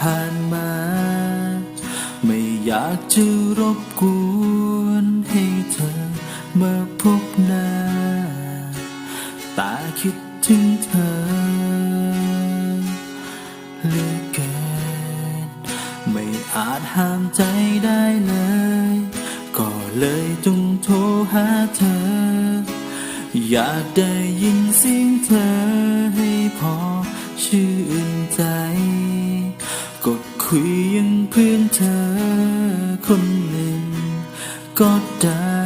ผ่านมา ไม่อยากจะรบกวนให้เธอมาพบหน้าตาคิดถึงเธอเหลือเกิน ไม่อาจห้ามใจได้เลย ก็เลยต้องโทรหาเธอ อยากได้ยินเสียงเธอให้พอชื่นใจ คุยยังเพื่อนเธอคนหนึ่งก็ได้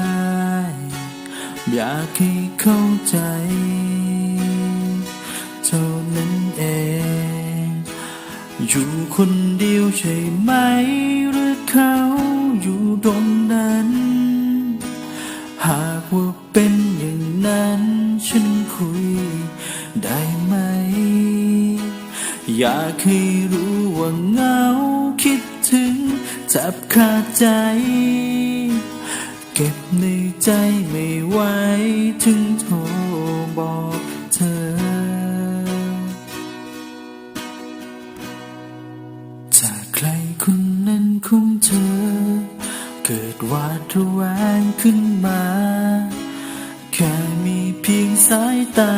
อยากให้เข้าใจ เท่านั้นเอง อยู่คนเดียวใช่ไหม หรือเขาอยู่ตรงไหน อยากให้รู้ว่าเหงาคิดถึงแทบขาดใจ เก็บในใจไม่ไหวถึงโทรบอกเธอ จากใครคนนั้นของเธอ เกิดวาดระแวงขึ้นมา แค่มีเพียงสายตา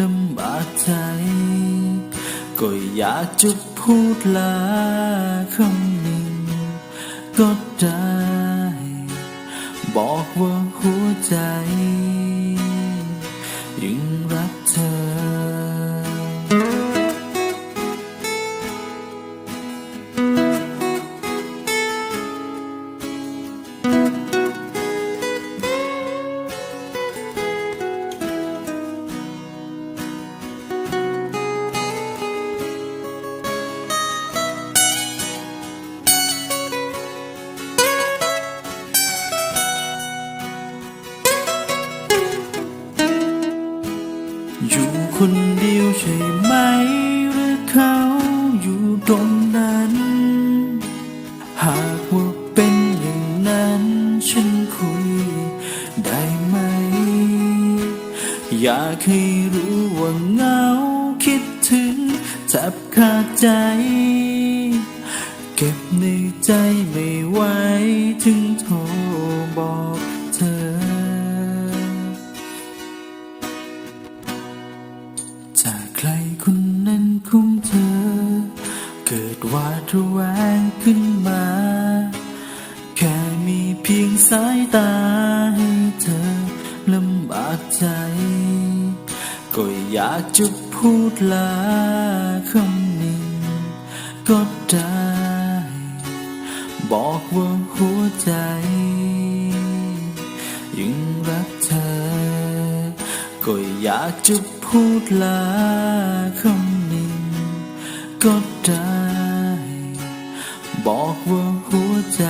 ลำบากใจ ก็อยากจะพูดลาคำหนึ่งก็ได้ บอกว่าหัวใจ คนเดียวใช่ไหม หรือเขาอยู่ตรงนั้น หากว่าเป็นอย่างนั้น ฉันคุยได้ไหม อยากให้รู้ว่าเหงาคิดถึงแทบขาดใจ เก็บในใจไม่ไหวถึงโทรบอก วาดระแวงขึ้นมา แค่มีเพียงสายตาให้เธอลำบากใจ ก็อยากจะพูดลาคำหนึ่งก็ได้ บอกว่าหัวใจ ยังรักเธอ ก็อยากจะพูดลาคำหนึ่งก็ได้ ว่าหัวใจ